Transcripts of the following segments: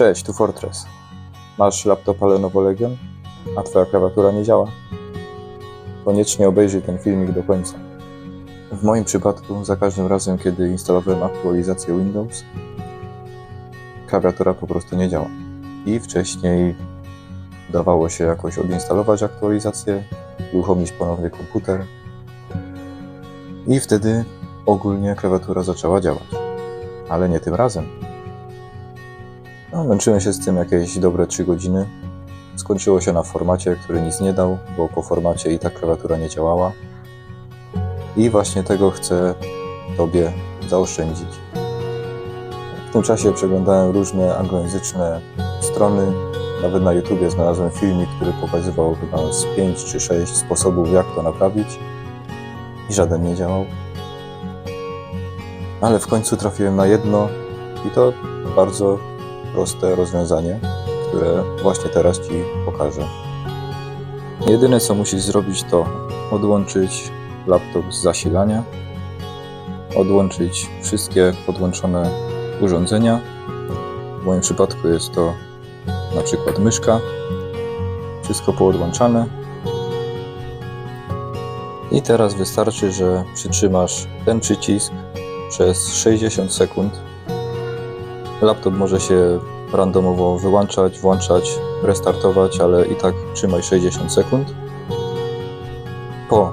Cześć, tu Fortress. Masz laptopa Lenovo Legion, a twoja klawiatura nie działa? Koniecznie obejrzyj ten filmik do końca. W moim przypadku, za każdym razem, kiedy instalowałem aktualizację Windows, klawiatura po prostu nie działa. I wcześniej dawało się jakoś odinstalować aktualizację, uruchomić ponownie komputer i wtedy ogólnie klawiatura zaczęła działać. Ale nie tym razem. No, męczyłem się z tym jakieś dobre 3 godziny. Skończyło się na formacie, który nic nie dał, bo po formacie i tak klawiatura nie działała. I właśnie tego chcę Tobie zaoszczędzić. W tym czasie przeglądałem różne anglojęzyczne strony. Nawet na YouTubie znalazłem filmik, który pokazywał chyba z 5 czy 6 sposobów, jak to naprawić. I żaden nie działał. Ale w końcu trafiłem na jedno i to bardzo proste rozwiązanie, które właśnie teraz Ci pokażę. Jedyne co musisz zrobić to odłączyć laptop z zasilania, odłączyć wszystkie podłączone urządzenia. W moim przypadku jest to na przykład myszka. Wszystko poodłączane. I teraz wystarczy, że przytrzymasz ten przycisk przez 60 sekund Laptop może się randomowo wyłączać, włączać, restartować, ale i tak trzymaj 60 sekund. Po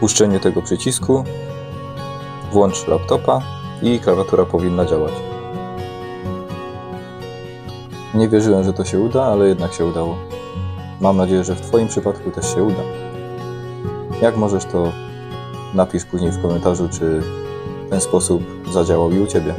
puszczeniu tego przycisku włącz laptopa i klawiatura powinna działać. Nie wierzyłem, że to się uda, ale jednak się udało. Mam nadzieję, że w Twoim przypadku też się uda. Jak możesz, to napisz później w komentarzu, czy ten sposób zadziałał i u Ciebie.